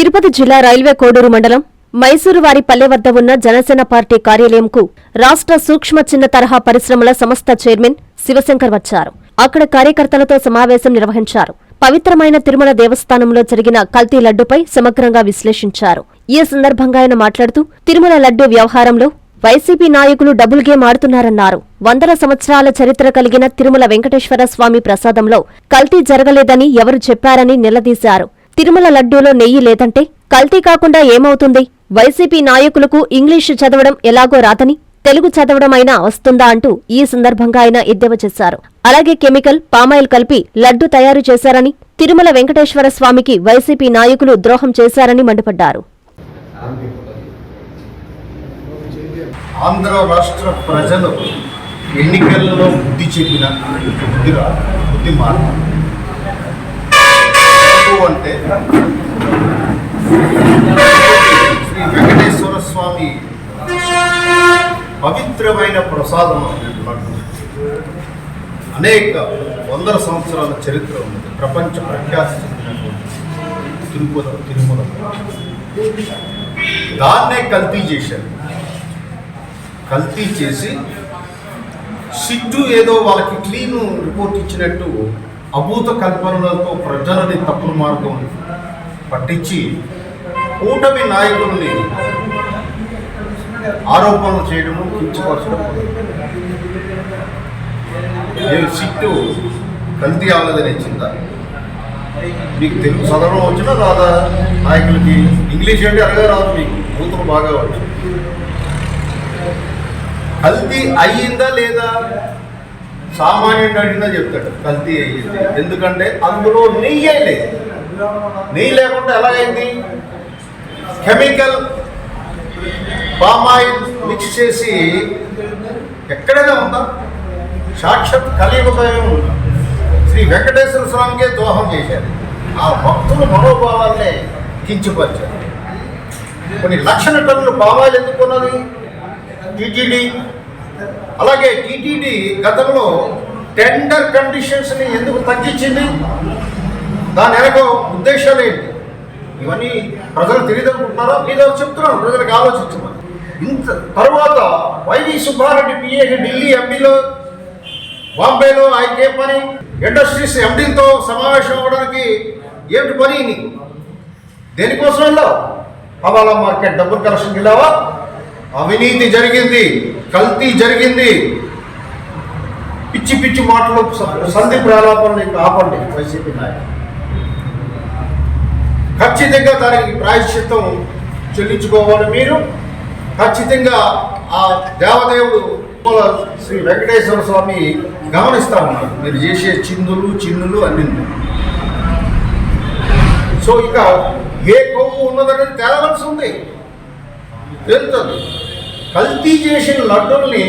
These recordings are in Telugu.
తిరుపతి జిల్లా రైల్వే కోడూరు మండలం మైసూరు వారి పల్లె వద్ద ఉన్న జనసేన పార్టీ కార్యాలయంకు రాష్ట్ర సూక్ష్మ చిన్న తరహా పరిశ్రమల సంస్థ చైర్మన్ శివశంకర్ వచ్చారు. అక్కడ కార్యకర్తలతో సమావేశం నిర్వహించారు. పవిత్రమైన తిరుమల దేవస్థానంలో జరిగిన కల్తీ లడ్డుపై సమగ్రంగా విశ్లేషించారు. ఈ సందర్భంగా ఆయన మాట్లాడుతూ తిరుమల లడ్డు వ్యవహారంలో వైసీపీ నాయకులు డబుల్ గేమ్ ఆడుతున్నారన్నారు. వందల సంవత్సరాల చరిత్ర కలిగిన తిరుమల వెంకటేశ్వర స్వామి ప్రసాదంలో కల్తీ జరగలేదని ఎవరు చెప్పారని నిలదీశారు. తిరుమల లడ్డూలో నెయ్యి లేదంటే కల్తీ కాకుండా ఏమవుతుంది? వైసీపీ నాయకులకు ఇంగ్లీషు చదవడం ఎలాగో రాదని తెలుగు చదవడం అయినా వస్తుందా అంటూ ఈ సందర్భంగా ఆయన ఎద్దేవా చేశారు. అలాగే కెమికల్ పామాయిల్ కలిపి లడ్డు తయారు చేశారని తిరుమల వెంకటేశ్వర స్వామికి వైసీపీ నాయకులు ద్రోహం చేశారని మండిపడ్డారు. ఆంధ్ర రాష్ట్ర ప్రజలు ఎన్నికల్లో బుద్ధి చెప్పిన బుద్ధి బుద్ధి అంటే శ్రీ వెంకటేశ్వర స్వామి పవిత్రమైన ప్రసాదం లడ్డు. అనేక వందల సంవత్సరాల చరిత్ర ఉంది ప్రపంచ ప్రఖ్యాతి చెందినటువంటి తిరుపతి తిరుమల దాన్నే కల్తీ చేశారు కల్తీ చేసి సిట్టు ఏదో వాళ్ళకి క్లీన్ రిపోర్ట్ ఇచ్చినట్టు అభూత కల్పనలతో ప్రజలని తప్పుడు మార్గం పట్టించి కూటమి నాయకుల్ని ఆరోపణలు చేయడము కించపరచడం నేను సిట్టు కల్తీ అవ్వలేదని ఇచ్చిందా మీకు తెలుగు చదవడం వచ్చినా రాదా? నాయకులకి ఇంగ్లీష్ అంటే అడగా రాదు మీకు. కూతురు బాగా వచ్చు కల్తీ అయ్యిందా లేదా? సామాన్యుడు అడిగినా చెప్తాడు. కల్తీ అయ్యింది. ఎందుకంటే అందులో నెయ్యే లేదు. నెయ్యి లేకుండా ఎలాగైంది? కెమికల్ పామాయిల్ మిక్స్ చేసి ఎక్కడైనా ఉందా? సాక్షాత్ కలియుగమే ఉందా? శ్రీ వెంకటేశ్వర స్వామికే దోహం చేశారు. ఆ భక్తుల మనోభావాలనే కించపరిచారు. కొన్ని లక్షల టన్నులు పామాయిల్ ఎందుకున్నది టీటీడీ అలాగే టీటీడీ గతంలో టెండర్ కండిషన్స్ని ఎందుకు తగ్గించింది? దాని వెనక ఉద్దేశాలు ఏంటి? ఇవన్నీ ప్రజలు తెలియదు అనుకుంటున్నారా లేదా చెప్తున్నాను ప్రజలకు ఆలోచిస్తున్నాను ఇంత తర్వాత వైవి సుబ్బారెడ్డి పిఏకి ఢిల్లీ ఎంపీలో బాంబేలో ఆయనకి పని? ఇండస్ట్రీస్ ఎండీలతో సమావేశం అవ్వడానికి ఏమిటి పని? నీకు దేనికోసం వెళ్ళావు? హవాలా మార్కెట్ డబ్బులు కలెక్షన్కి వెళ్ళావా? అవినీతి జరిగింది కల్తీ జరిగింది. పిచ్చి పిచ్చి మాటలు సంధి ప్రాలాపనలు ఇంకా ఆపండి వైసీపీ నాయకులు. ఖచ్చితంగా దానికి ప్రాయశ్చిత్తం చెల్లించుకోవాలి మీరు. ఖచ్చితంగా ఆ దేవదేవుడు శ్రీ వెంకటేశ్వర స్వామి గమనిస్తా ఉన్నారు. మీరు చేసే చిందులు చిన్నులు అన్ని సో ఇక ఏ కొవ్వు ఉన్నదనేది తేలవలసి ఉంది. తెలుస్తుంది. కల్తీ చేసిన లడ్డుల్ని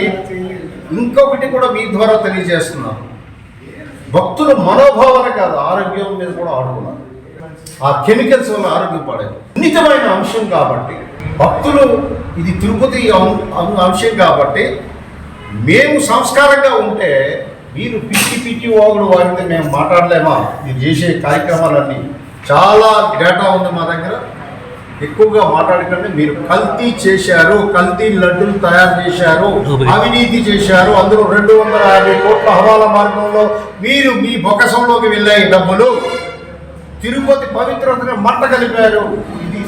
ఇంకొకటి కూడా మీ ద్వారా తెలియజేస్తున్నాను భక్తుల మనోభావన కాదు ఆరోగ్యం మీద కూడా ఆడుకున్నారు ఆ కెమికల్స్ వల్ల ఆరోగ్యం పడేది. సున్నితమైన అంశం కాబట్టి భక్తులు ఇది తిరుపతి అం- అంశం కాబట్టి మేము సంస్కారంగా ఉంటే మీరు పిచ్చి పిచ్చి వాగుడు వారితో మేము మాట్లాడలేమా? మీరు చేసే కార్యక్రమాలన్నీ చాలా డేటా ఉంది మా దగ్గర. ఎక్కువగా మాట్లాడకండి మీరు కల్తీ చేశారు కల్తీ లడ్డులు తయారు చేశారు అవినీతి చేశారు అందులో రెండు వందల యాభై కోట్ల హవాలా మార్గంలో మీరు మీ బొకసంలోకి వెళ్ళాయి డబ్బులు. తిరుపతి పవిత్రతను మంట కలిపారు.